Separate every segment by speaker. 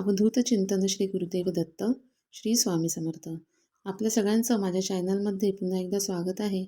Speaker 1: अवधूत चिंतन श्री गुरुदेव दत्त श्री स्वामी समर्थ. आपल्या सगळ्यांचं माझ्या चॅनलमध्ये पुन्हा एकदा स्वागत आहे.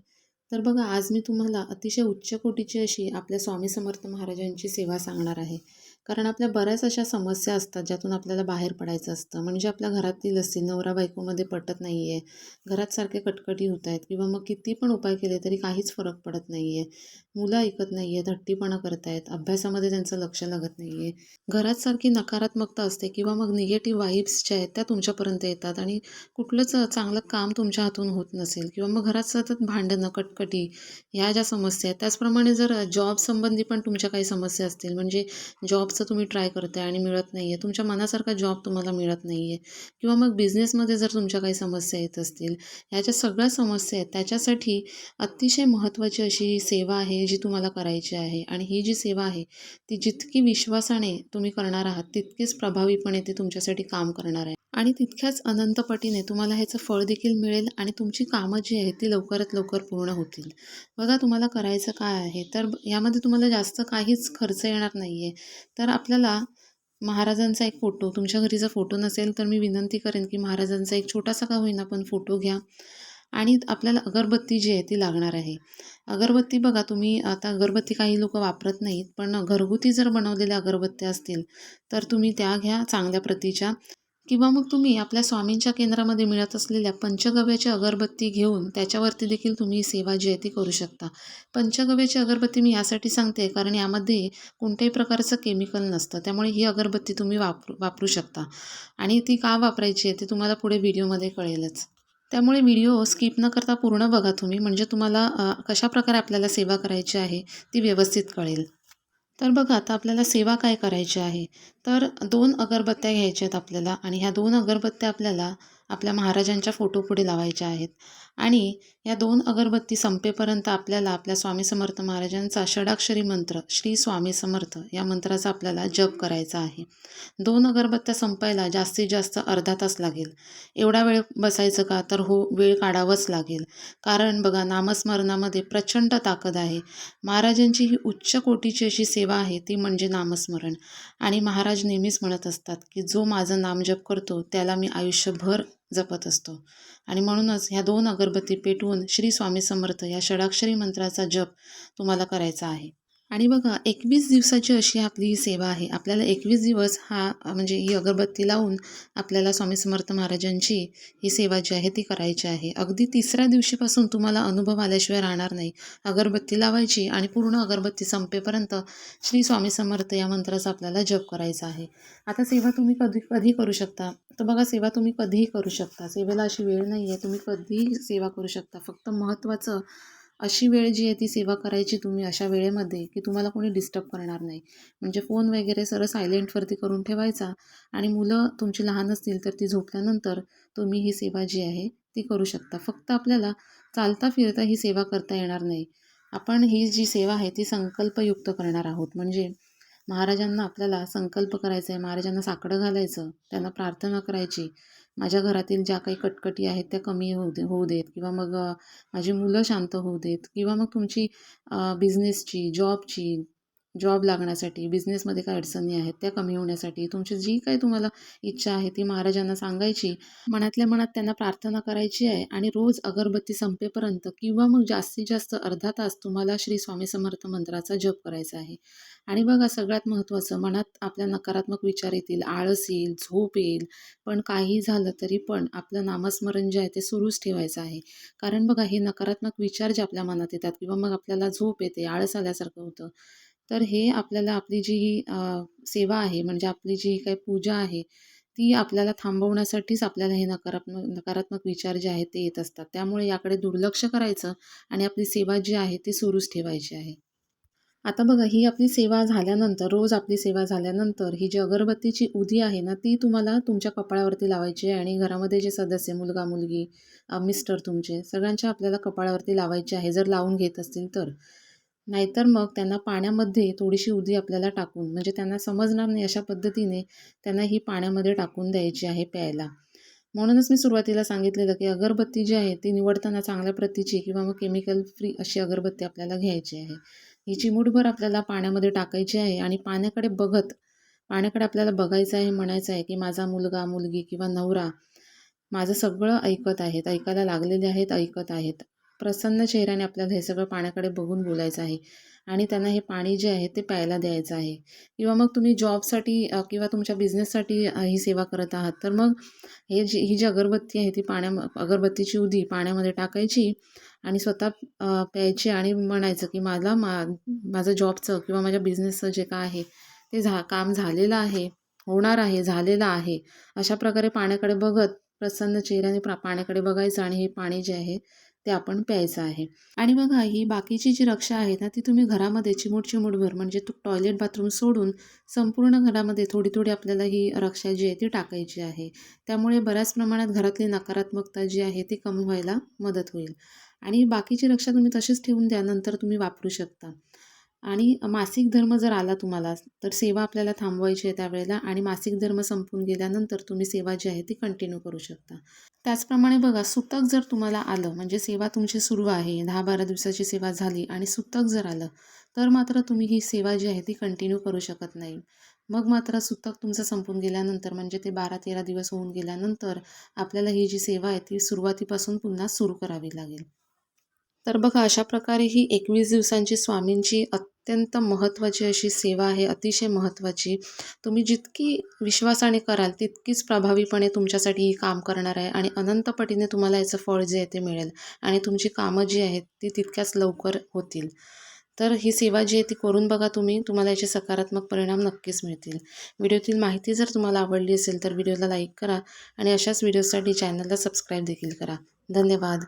Speaker 1: तर बघा आज मी तुम्हाला अतिशय उच्च कोटीची अशी आपल्या स्वामी समर्थ महाराजांची सेवा सांगणार आहे. कारण आपल्या बऱ्याच अशा समस्या असतात ज्यातून आपल्याला बाहेर पडायचं असतं. म्हणजे आपल्या घरातील असतील नवरा बायकोमध्ये पटत नाही आहे घरात सारखे कटकटी होत आहेत किंवा मग किती पण उपाय केले तरी काहीच फरक पडत नाही आहे मुलं ऐकत नाही आहेत हट्टीपणा आहेत अभ्यासामध्ये त्यांचं लक्ष लागत नाही आहे घरात सारखी नकारात्मकता असते किंवा मग निगेटिव्ह वाईब्स ज्या आहेत त्या तुमच्यापर्यंत येतात आणि कुठलंच चांगलं काम तुमच्या हातून होत नसेल किंवा मग घरात सतत भांडणं कटकटी ह्या ज्या समस्या आहेत त्याचप्रमाणे जर जॉब संबंधी पण तुमच्या काही समस्या असतील म्हणजे जॉब जॉबचं तुम्ही ट्राय करताय आणि मिळत नाही आहे तुमच्या मनासारखा जॉब तुम्हाला मिळत नाही आहे किंवा मग बिझनेसमध्ये जर तुमच्या काही समस्या येत असतील ह्याच्या सगळ्या समस्या आहेत. त्याच्यासाठी अतिशय महत्त्वाची अशी ही सेवा आहे जी तुम्हाला करायची आहे. आणि ही जी सेवा आहे ती जितकी विश्वासाने तुम्ही करणार आहात तितकीच प्रभावीपणे ती तुमच्यासाठी काम करणार आहे. आणि तितक्याच अनंतपटीने तुम्हाला ह्याचं फळ देखील मिळेल आणि तुमची कामं जी आहेत ती लवकरात लवकर पूर्ण होतील. बघा तुम्हाला करायचं काय आहे? तर यामध्ये तुम्हाला जास्त काहीच खर्च येणार नाही आहे तर आपल्याला महाराजांचा एक फोटो तुमच्या घरी जर फोटो नसेल तर मी विनंती करेन की महाराजांचा एक छोटासा का होईना पण फोटो घ्या. आणि आपल्याला अगरबत्ती जी आहे ती लागणार आहे. अगरबत्ती बघा तुम्ही आता अगरबत्ती काही लोक वापरत नाहीत पण घरगुती जर बनवलेल्या अगरबत्त्या असतील तर तुम्ही त्या घ्या चांगल्या प्रतीच्या. किंवा मग तुम्ही आपल्या स्वामींच्या केंद्रामध्ये मिळत असलेल्या पंचगव्याची अगरबत्ती घेऊन त्याच्यावरती देखील तुम्ही सेवा जी आहे ती करू शकता. पंचगव्याची अगरबत्ती मी यासाठी सांगते कारण यामध्ये कोणत्याही प्रकारचं केमिकल नसतं. त्यामुळे ही अगरबत्ती तुम्ही वापरू वापरू शकता. आणि ती का वापरायची आहे ते तुम्हाला पुढे व्हिडिओमध्ये कळेलच. त्यामुळे व्हिडिओ स्किप न करता पूर्ण बघा तुम्ही. म्हणजे तुम्हाला कशाप्रकारे आपल्याला सेवा करायची आहे ती व्यवस्थित कळेल. तर बघा आता आपल्याला सेवा काय करायची आहे? तर दोन अगरबत्त्या घ्यायच्या आहेत आपल्याला आणि ह्या दोन अगरबत्त्या आपल्याला आपल्या महाराजांच्या फोटोपुढे लावायच्या आहेत. आणि या दोन अगरबत्ती संपेपर्यंत आपल्याला आपल्या स्वामी समर्थ महाराजांचा षडाक्षरी मंत्र श्री स्वामी समर्थ या मंत्राचा आपल्याला जप करायचा आहे. दोन अगरबत्त्या संपायला जास्तीत जास्त अर्धा तास लागेल. एवढा वेळ बसायचं का? तर हो वेळ काढावंच लागेल. कारण बघा नामस्मरणामध्ये प्रचंड ताकद आहे. महाराजांची ही उच्च कोटीची अशी सेवा आहे ती म्हणजे नामस्मरण. आणि महाराज नेहमीच म्हणत असतात की जो माझं नाम जप करतो त्याला मी आयुष्यभर जपत असतो. आणि म्हणूनच ह्या दोन अगरबत्ती पेटवून श्री स्वामी समर्थ या षडाक्षरी मंत्राचा जप तुम्हाला करायचा आहे. आणि बघा एकवीस दिवसाची अशी आपली ही सेवा आहे. आपल्याला एकवीस दिवस हा म्हणजे ही अगरबत्ती लावून आपल्याला स्वामी समर्थ महाराजांची ही सेवा जी आहे ती करायची आहे. अगदी तिसऱ्या दिवशीपासून तुम्हाला अनुभव आल्याशिवाय राहणार नाही. अगरबत्ती लावायची आणि पूर्ण अगरबत्ती संपेपर्यंत श्री स्वामी समर्थ या मंत्राचा आपल्याला जप करायचा आहे. आता सेवा तुम्ही कधी कधी करू शकता. तर बघा सेवा तुम्ही कधीही करू शकता. सेवेला अशी वेळ नाही आहे तुम्ही कधीही सेवा करू शकता. फक्त महत्त्वाचं अशी वेळ जी आहे ती सेवा करायची तुम्ही अशा वेळेमध्ये की तुम्हाला कोणी डिस्टर्ब करणार नाही. म्हणजे फोन वगैरे सरळ सायलेंटवरती करून ठेवायचा आणि मुलं तुमची लहान असतील तर ती झोपल्यानंतर तुम्ही ही सेवा जी आहे ती करू शकता. फक्त आपल्याला चालता फिरता ही सेवा करता येणार नाही. आपण ही जी सेवा आहे ती संकल्पयुक्त करणार आहोत. म्हणजे महाराजांना आपल्याला संकल्प करायचा आहे महाराजांना साकडं घालायचं त्यांना प्रार्थना करायची माझ्या घरातील ज्या काही कटकटी आहेत त्या कमी होऊ दे होऊ देत. किंवा मग माझी मुलं शांत होऊ देत. किंवा मग तुमची बिझनेसची जॉबची जॉब लागण्यासाठी बिझनेसमध्ये काय अडचणी आहेत त्या कमी होण्यासाठी तुमची जी काही तुम्हाला इच्छा आहे ती महाराजांना सांगायची मनातल्या मनात त्यांना प्रार्थना करायची आहे आणि रोज अगरबत्ती संपेपर्यंत किंवा मग जास्तीत जास्त अर्धा तास तुम्हाला श्री स्वामी समर्थ मंत्राचा जप करायचा आहे. आणि बघा सगळ्यात महत्त्वाचं मनात आपल्या नकारात्मक विचार येतील आळस येईल झोप येईल पण काही झालं तरी पण आपलं नामस्मरण जे आहे ते सुरूच ठेवायचं आहे. कारण बघा हे नकारात्मक विचार जे आपल्या मनात येतात किंवा मग आपल्याला झोप येते आळस आल्यासारखं होतं तर हे आपल्याला आपली जी सेवा आहे म्हणजे आपली जी काही पूजा आहे ती आपल्याला थांबवण्यासाठीच आपल्याला हे नकारात्मक नकारात्मक विचार जे आहेत ते येत असतात. त्यामुळे याकडे दुर्लक्ष करायचं आणि आपली सेवा जी आहे ती सुरूच ठेवायची आहे. आता बघा ही आपली सेवा झाल्यानंतर रोज आपली सेवा झाल्यानंतर ही जी अगरबत्तीची उदी आहे ना ती तुम्हाला तुमच्या कपाळावरती लावायची आहे आणि घरामध्ये जे सदस्य मुलगा मुलगी मिस्टर तुमचे सगळ्यांच्या आपल्याला कपाळावरती लावायची आहे. जर लावून घेत असतील तर. नाहीतर मग त्यांना पाण्यामध्ये थोडीशी उदी आपल्याला टाकून म्हणजे त्यांना समजणार नाही अशा पद्धतीने त्यांना ही पाण्यामध्ये टाकून द्यायची आहे प्यायला. म्हणूनच मी सुरुवातीला सांगितलेलं की अगरबत्ती जी आहे ती निवडताना चांगल्या प्रतीची किंवा मग केमिकल फ्री अशी अगरबत्ती आपल्याला घ्यायची आहे. ही चिमूटभर आपल्याला पाण्यामध्ये टाकायची आहे आणि पाण्याकडे बघत पाण्याकडे आपल्याला बघायचं आहे म्हणायचं आहे की माझा मुलगा मुलगी किंवा नवरा माझं सगळं ऐकत आहेत ऐकायला लागलेले आहेत ऐकत आहेत. प्रसन्न चेहऱ्याने आपल्याला हे सगळं पाण्याकडे बघून बोलायचं आहे. आणि त्यांना हे पाणी जे आहे ते प्यायला द्यायचं आहे. किंवा मग तुम्ही जॉबसाठी किंवा तुमच्या बिझनेससाठी ही सेवा करत आहात तर मग हे जी ही जी अगरबत्ती आहे ती पाण्या अगरबत्तीची उदी पाण्यामध्ये टाकायची आणि स्वतः प्यायची आणि म्हणायचं की मला मा माझं जॉबचं किंवा माझ्या बिझनेसचं जे काय आहे ते झा काम झालेलं आहे होणार आहे झालेलं आहे अशा प्रकारे पाण्याकडे बघत प्रसन्न चेहऱ्याने प्रा पाण्याकडे बघायचं आणि हे पाणी जे आहे ते आपण प्यायचं आहे. आणि बघा ही बाकीची जी रक्षा आहे ना ती तुम्ही घरामध्ये चिमूट चिमूटभर म्हणजे तू टॉयलेट बाथरूम सोडून संपूर्ण घरामध्ये थोडी थोडी आपल्याला ही रक्षा जी आहे ती टाकायची आहे. त्यामुळे बऱ्याच प्रमाणात घरातली नकारात्मकता जी आहे ती कमी व्हायला मदत होईल. आणि बाकीची रक्षा तुम्ही तशीच ठेवून द्या नंतर तुम्ही वापरू शकता. आणि मासिक धर्म जर आला तुम्हाला तर सेवा आपल्याला थांबवायची आहे त्यावेळेला आणि मासिक धर्म संपून गेल्यानंतर तुम्ही सेवा जी आहे ती कंटिन्यू करू शकता. त्याचप्रमाणे बघा सुतक जर तुम्हाला आलं म्हणजे सेवा तुमची सुरू आहे दहा बारा दिवसाची सेवा झाली आणि सुतक जर आलं तर मात्र तुम्ही ही सेवा जी आहे ती कंटिन्यू करू शकत नाही. मग मात्र सुतक तुमचं संपून गेल्यानंतर म्हणजे ते बारा तेरा दिवस होऊन गेल्यानंतर आपल्याला ही जी सेवा आहे ती सुरुवातीपासून पुन्हा सुरू करावी लागेल. तर बघा अशा प्रकारे ही एकवीस दिवसांची स्वामींची अत्यंत महत्त्वाची अशी सेवा आहे अतिशय महत्त्वाची. तुम्ही जितकी विश्वासाने कराल तितकीच प्रभावीपणे तुमच्यासाठी ही काम करणार आहे आणि अनंतपटीने तुम्हाला याचं फळ जे आहे ते मिळेल आणि तुमची कामं जी आहेत ती तितक्याच लवकर होतील. तर ही सेवा जी आहे ती करून बघा तुम्ही तुम्हाला याचे सकारात्मक परिणाम नक्कीच मिळतील. व्हिडिओतील माहिती जर तुम्हाला आवडली असेल तर व्हिडिओला लाईक करा आणि अशाच व्हिडिओसाठी चॅनलला सबस्क्राईब देखील करा. धन्यवाद.